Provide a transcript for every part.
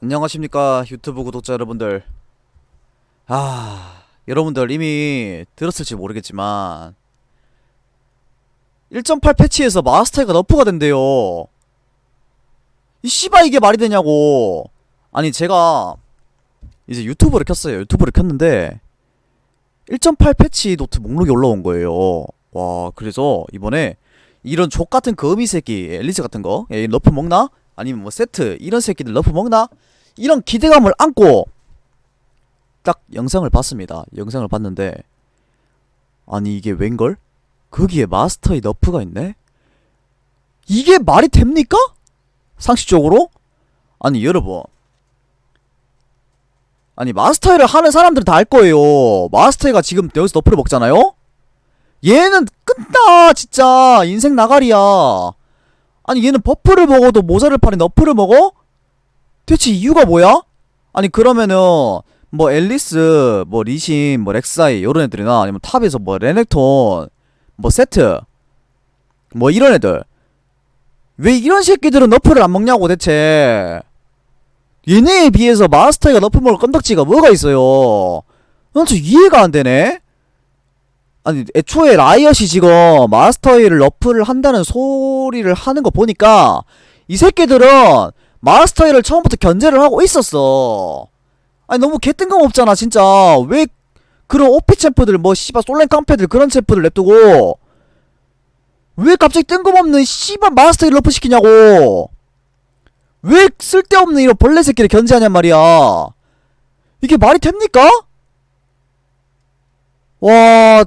안녕하십니까 유튜브 구독자 여러분들. 아 여러분들 이미 들었을지 모르겠지만 1.8 패치에서 마스터가 너프가 된대요. 이 씨발 이게 말이 되냐고. 아니 제가 이제 유튜브를 켰어요. 유튜브를 켰는데 1.8 패치 노트 목록이 올라온 거예요. 와 그래서 이번에 이런 족같은 거미 새끼 엘리스 같은 거 예, 너프 먹나? 아니면 뭐 세트 이런 새끼들 너프 먹나? 이런 기대감을 안고 딱 영상을 봤습니다. 영상을 봤는데 아니 이게 웬걸? 거기에 마스터의 너프가 있네? 이게 말이 됩니까? 상식적으로? 아니 여러분 아니 마스터를 하는 사람들은 다 알 거예요. 마스터가 지금 여기서 너프를 먹잖아요? 얘는 끝나 진짜 인생 나가리야. 아니 얘는 버프를 먹어도 모자를 파니 너프를 먹어? 대체 이유가 뭐야? 아니 그러면은 뭐 앨리스, 뭐 리신, 뭐 렉사이 이런 애들이나 아니면 탑에서 뭐 레넥톤, 뭐 세트 뭐 이런 애들 왜 이런 새끼들은 너프를 안 먹냐고 대체 얘네에 비해서 마스터가 너프 먹을 건덕지가 뭐가 있어요? 난저 이해가 안 되네. 아니 애초에 라이엇이 지금 마스터를 너프를 한다는 소리를 하는 거 보니까 이 새끼들은 마스터를 처음부터 견제를 하고 있었어. 아니 너무 개뜬금없잖아 진짜. 왜 그런 오피 챔프들 뭐 씨발 솔랭 깡패들 그런 챔프들 냅두고 왜 갑자기 뜬금없는 씨발 마스터를 너프 시키냐고. 왜 쓸데없는 이런 벌레 새끼를 견제하냔 말이야. 이게 말이 됩니까? 와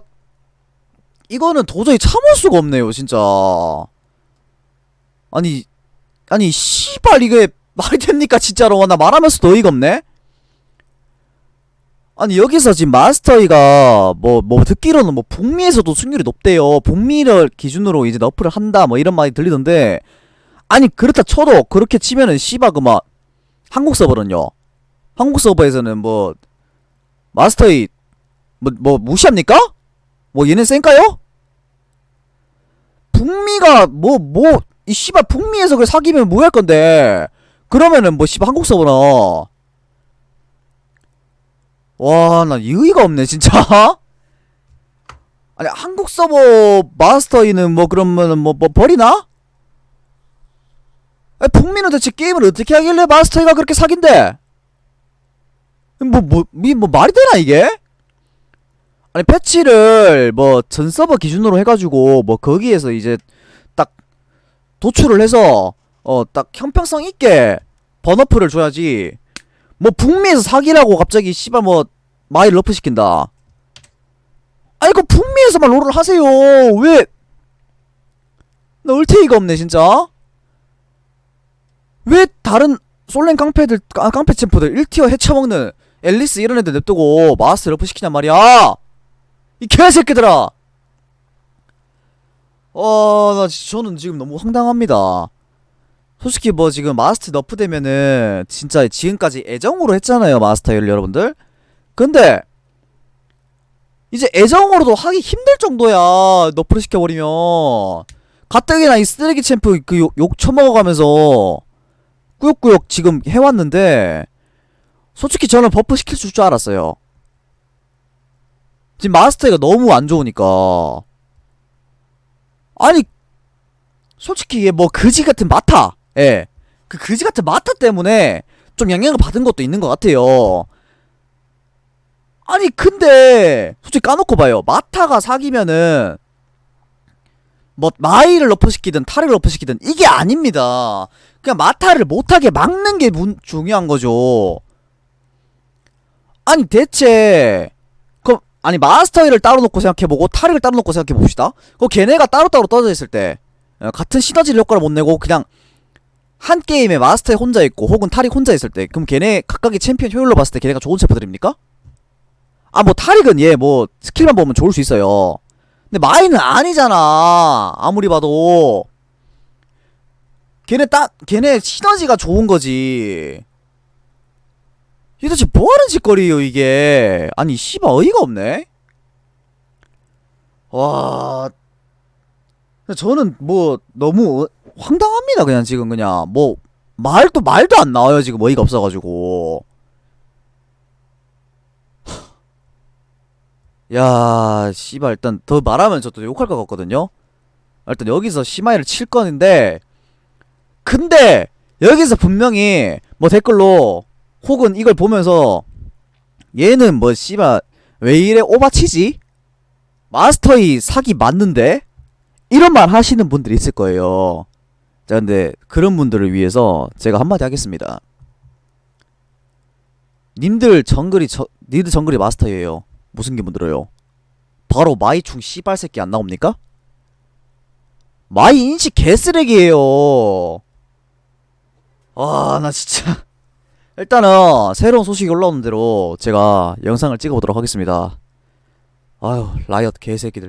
이거는 도저히 참을 수가 없네요, 진짜. 아니, 아니, 씨발, 이게 말이 됩니까, 진짜로? 나 말하면서도 어이가 없네? 아니, 여기서 지금 마스터이가, 뭐, 뭐, 듣기로는 뭐, 북미에서도 승률이 높대요. 북미를 기준으로 이제 너프를 한다, 뭐, 이런 말이 들리던데. 아니, 그렇다 쳐도, 그렇게 치면은, 씨발, 그, 막, 한국 서버는요. 한국 서버에서는 뭐, 마스터이, 뭐, 뭐, 무시합니까? 뭐, 얘네 센까요? 북미가 뭐 뭐 이 씨발 북미에서 그 사귀면 뭐 할 건데 그러면은 뭐 씨발 한국 서버나 와나 의의가 없네 진짜 아니 한국 서버 마스터이는 뭐 그러면은 뭐, 뭐 버리나? 아니, 북미는 대체 게임을 어떻게 하길래 마스터이가 그렇게 사귄대? 뭐, 뭐, 미, 뭐 말이 되나 이게? 아니 패치를 뭐 전 서버 기준으로 해가지고 뭐 거기에서 이제 딱 도출을 해서 어 딱 형평성 있게 번어프를 줘야지. 뭐 북미에서 사기라고 갑자기 씨발 뭐 마일 러프 시킨다. 아니 그 북미에서만 롤을 하세요. 왜? 나 을테이가 없네 진짜. 왜 다른 솔랭 깡패들 깡- 깡패 챔프들 1티어 해쳐먹는 앨리스 이런 애들 냅두고 마스 러프 시키냔 말이야 이 개새끼들아! 어, 나 지- 저는 지금 너무 황당합니다. 솔직히 뭐 지금 마스터 너프 되면은 진짜 지금까지 애정으로 했잖아요, 마스터를 여러분들. 근데 이제 애정으로도 하기 힘들 정도야, 너프를 시켜버리면. 가뜩이나 이 쓰레기 챔프 그 욕, 욕 처먹어가면서 꾸역꾸역 지금 해왔는데 솔직히 저는 버프 시킬 줄줄 알았어요. 지금 마스터가 너무 안 좋으니까. 아니 솔직히 얘 뭐 그지 같은 마타. 예. 그 그지 같은 마타 때문에 좀 영향을 받은 것도 있는 것 같아요. 아니 근데 솔직히 까놓고 봐요. 마타가 사귀면은 뭐 마이를 러프시키든 타를 러프시키든 이게 아닙니다. 그냥 마타를 못하게 막는 게 문, 중요한 거죠. 아니 대체 아니 마스터이를 따로 놓고 생각해보고 타릭을 따로 놓고 생각해봅시다. 그 걔네가 따로따로 떨어져 있을 때 어, 같은 시너지 효과를 못 내고 그냥 한 게임에 마스터이 혼자 있고 혹은 타릭 혼자 있을 때 그럼 걔네 각각의 챔피언 효율로 봤을 때 걔네가 좋은 챔프들입니까? 아 뭐 타릭은 얘 뭐 스킬만 보면 좋을 수 있어요. 근데 마이는 아니잖아. 아무리 봐도. 걔네 딱 걔네 시너지가 좋은 거지 이게 도대체 뭐하는 짓거리예요 이게? 아니 씨발 어이가 없네? 와. 저는 뭐 너무 황당합니다 그냥 지금 그냥. 뭐 말도 말도 안 나와요 지금 어이가 없어가지고. 야 씨발 일단 더 말하면 저또 욕할 것 같거든요. 일단 여기서 심하이를 칠 건데. 근데 여기서 분명히 뭐 댓글로 혹은 이걸 보면서 얘는 뭐 씨발 왜 이래 오바치지? 마스터이 사기 맞는데? 이런 말 하시는 분들이 있을 거예요. 자, 근데 그런 분들을 위해서 제가 한마디 하겠습니다. 님들 정글이 저, 니들 정글이 마스터예요. 무슨 기분 들어요? 바로 마이충 씨발 새끼 안 나옵니까? 마이 인식 개쓰레기예요. 와, 나 진짜. 일단은 새로운 소식이 올라오는 대로 제가 영상을 찍어보도록 하겠습니다. 아유, 라이엇 개새끼들.